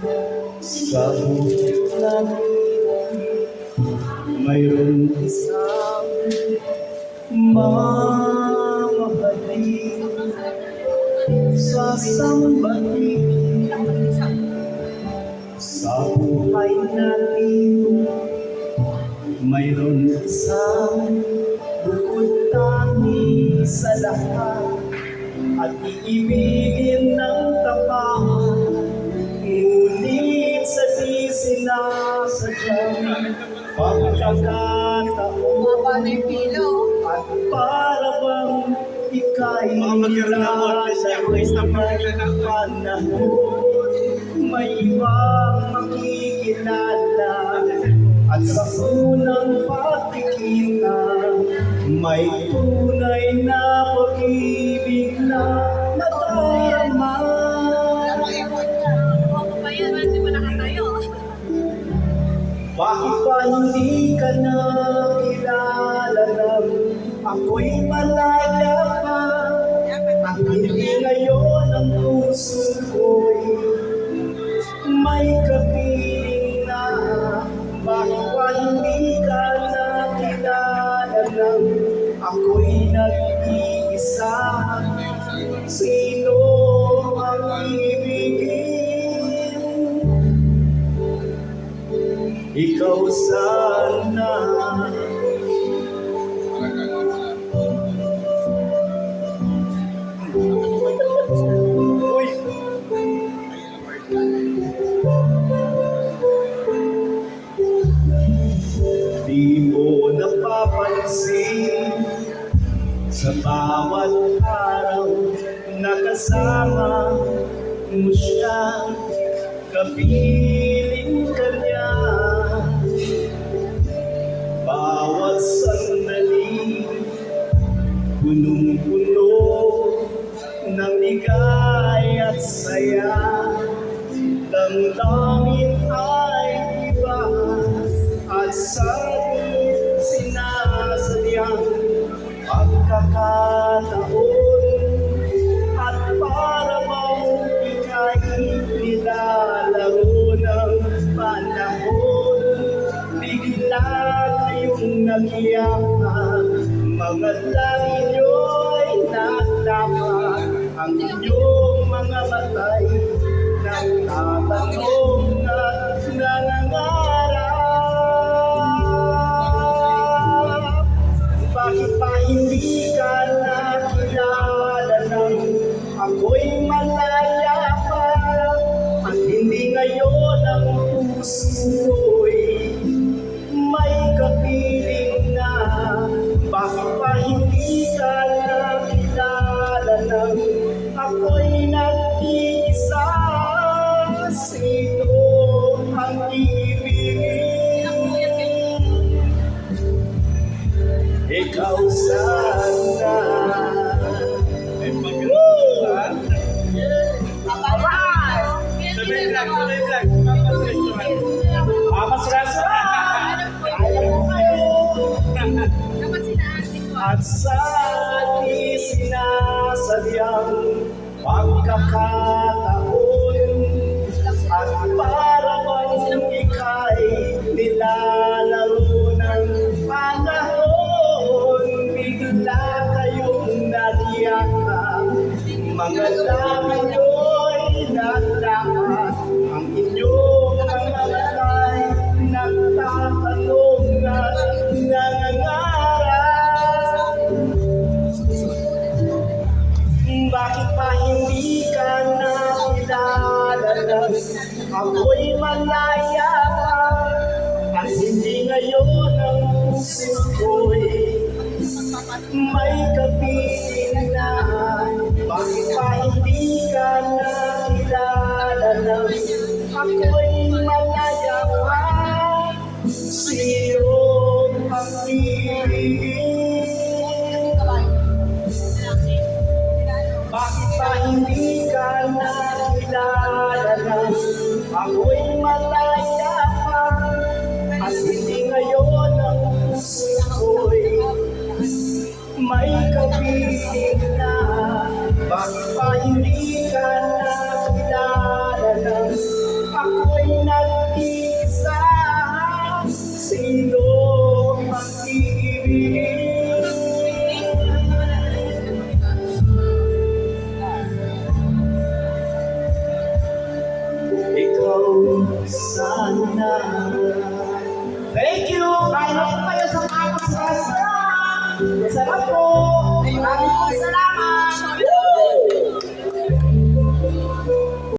Sa buhay natin, mayroon isang mamahalin sasambahin sa buhay natin. Mayroon isang bukod tangi sa lahat at iibigin ng tapat. Pagkakataon Baba na yung pilo. at para bang ika'y magkaroon ng panahon. May ibang makikilala. At sa unang pagkikita may tunay na pag-ibig Bakit ba hindi ka na kilala ng ako'y malaya pa hindi ngayon ang puso ko'y may kapiling na. Bakit ba hindi ka na kilala ng ako'y nag-iisa. Sino ang ibigin? Ikaw sana Uy! Di mo napapansin Sa bawat araw Nakasama mo siya Kapiling saya Damdamin ay iba sa sinasadyang pagkakataon At para bang ika'y nilalaro ng panahon. Bigla kayong nagyakan Mga labi nyo'y naglapat Ang inyong mga matay Sino ang ibigin? Ikaw sana Ay? Alright! Sabay vlog, sabay vlog. Mapapwestuhan. Amas rasa. At sa di sinasadyang pagkakataon At para bang ika'y nilalaro ng panahon. Bigla kayong nagyakap Mga dami ako'y malaya pa At hindi ngayon ang puso ko'y may kapiling na Bakit pa hindi ka nakilala ng ako'y malaya pa Sino ang ibigin? Ako'y malaya Thank you! Po kayo sa mga restaurant! Sarap po! Maraming salamat!